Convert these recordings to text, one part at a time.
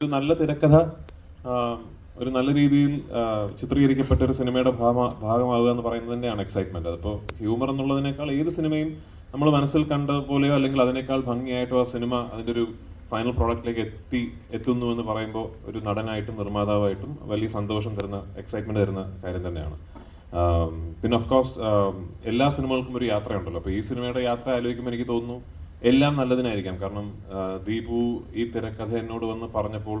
ഒരു നല്ല തിരക്കഥ ഒരു നല്ല രീതിയിൽ ചിത്രീകരിക്കപ്പെട്ട ഒരു സിനിമയുടെ ഭാഗ ഭാഗമാവുക എന്ന് പറയുന്നത് തന്നെയാണ് എക്സൈറ്റ്മെന്റ് അതിപ്പോൾ ഹ്യൂമർ എന്നുള്ളതിനേക്കാൾ ഏത് സിനിമയും നമ്മൾ മനസ്സിൽ കണ്ട പോലെയോ അല്ലെങ്കിൽ അതിനേക്കാൾ ഭംഗിയായിട്ടോ ആ സിനിമ അതിന്റെ ഒരു ഫൈനൽ പ്രോഡക്റ്റിലേക്ക് എത്തി എത്തുന്നു എന്ന് പറയുമ്പോൾ ഒരു നടനായിട്ടും നിർമ്മാതാവായിട്ടും വലിയ സന്തോഷം തരുന്ന എക്സൈറ്റ്മെന്റ് തരുന്ന കാര്യം തന്നെയാണ്. പിന്നെ ഓഫ് കോഴ്സ് എല്ലാ സിനിമകൾക്കും ഒരു യാത്രയുണ്ടല്ലോ. അപ്പോൾ ഈ സിനിമയുടെ യാത്ര ആലോചിക്കുമ്പോൾ എനിക്ക് തോന്നുന്നു എല്ലാം നല്ലതിനായിരിക്കാം. കാരണം ദീപു ഈ തിരക്കഥ എന്നോട് വന്ന് പറഞ്ഞപ്പോൾ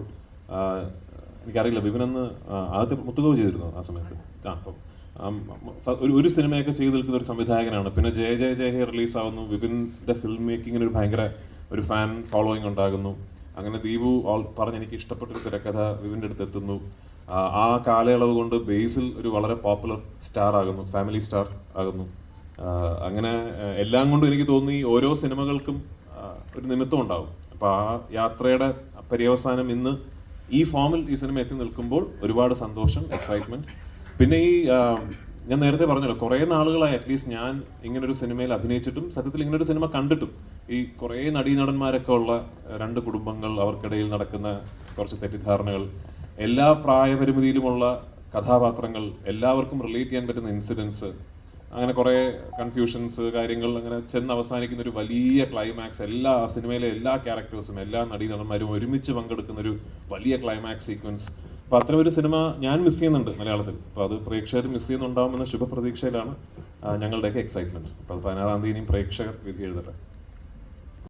എനിക്കറിയില്ല വിപിനെന്ന് ആദ്യത്തെ മുത്തുകവ് ചെയ്തിരുന്നു ആ സമയത്ത്? ആ അപ്പം ഒരു ഒരു സിനിമയൊക്കെ ചെയ്തു നിൽക്കുന്ന ഒരു സംവിധായകനാണ്. പിന്നെ ജയ ജയ ജയ ഹെ റിലീസാവുന്നു. വിപിന്റെ ഫിലിം മേക്കിങ്ങിന് ഒരു ഭയങ്കര ഒരു ഫാൻ ഫോളോയിങ് ഉണ്ടാകുന്നു. അങ്ങനെ ദീപു ഓൾ പറഞ്ഞ് എനിക്ക് ഇഷ്ടപ്പെട്ടൊരു തിരക്കഥ വിപിന്റെ അടുത്ത് എത്തുന്നു. ആ, കാലയളവ് കൊണ്ട് ബേസിൽ ഒരു വളരെ പോപ്പുലർ സ്റ്റാർ ആകുന്നു ഫാമിലി സ്റ്റാർ ആകുന്നു. അങ്ങനെ എല്ലാം കൊണ്ടും എനിക്ക് തോന്നി ഓരോ സിനിമകൾക്കും ഒരു നിമിത്തം ഉണ്ടാകും അപ്പൊ ആ യാത്രയുടെ പര്യവസാനം ഇന്ന് ഈ ഫോമിൽ ഈ സിനിമ എത്തി നിൽക്കുമ്പോൾ ഒരുപാട് സന്തോഷം എക്സൈറ്റ്മെന്റ് പിന്നെ ഈ ഞാൻ നേരത്തെ പറഞ്ഞല്ലോ കുറേ നാളുകളായി അറ്റ്ലീസ്റ്റ് ഞാൻ ഇങ്ങനൊരു സിനിമയിൽ അഭിനയിച്ചിട്ടും സത്യത്തിൽ ഇങ്ങനൊരു സിനിമ കണ്ടിട്ടും. ഈ കുറേ നടീനടന്മാരൊക്കെ ഉള്ള രണ്ട് കുടുംബങ്ങൾ അവർക്കിടയിൽ നടക്കുന്ന കുറച്ച് തെറ്റിദ്ധാരണകൾ എല്ലാ പ്രായപരിമിതിയിലുമുള്ള കഥാപാത്രങ്ങൾ എല്ലാവർക്കും റിലേറ്റ് ചെയ്യാൻ പറ്റുന്ന ഇൻസിഡൻസ് അങ്ങനെ കുറേ കൺഫ്യൂഷൻസ് കാര്യങ്ങൾ അങ്ങനെ ചെന്ന് അവസാനിക്കുന്ന ഒരു വലിയ ക്ലൈമാക്സ് എല്ലാ സിനിമയിലെ എല്ലാ ക്യാരക്ടേഴ്സും എല്ലാ നടീനടന്മാരും ഒരുമിച്ച് പങ്കെടുക്കുന്ന ഒരു വലിയ ക്ലൈമാക്സ് സീക്വൻസ് അപ്പൊ അത്തരം ഒരു സിനിമ ഞാൻ മിസ് ചെയ്യുന്നുണ്ട് മലയാളത്തിൽ. അപ്പൊ അത് പ്രേക്ഷകർ മിസ് ചെയ്യുന്നുണ്ടാവുമെന്ന ശുഭപ്രതീക്ഷയിലാണ് ഞങ്ങളുടെയൊക്കെ എക്സൈറ്റ്മെന്റ് അപ്പൊ പതിനാറാം തീയതി പ്രേക്ഷകർ വിധി എഴുതട്ടെ.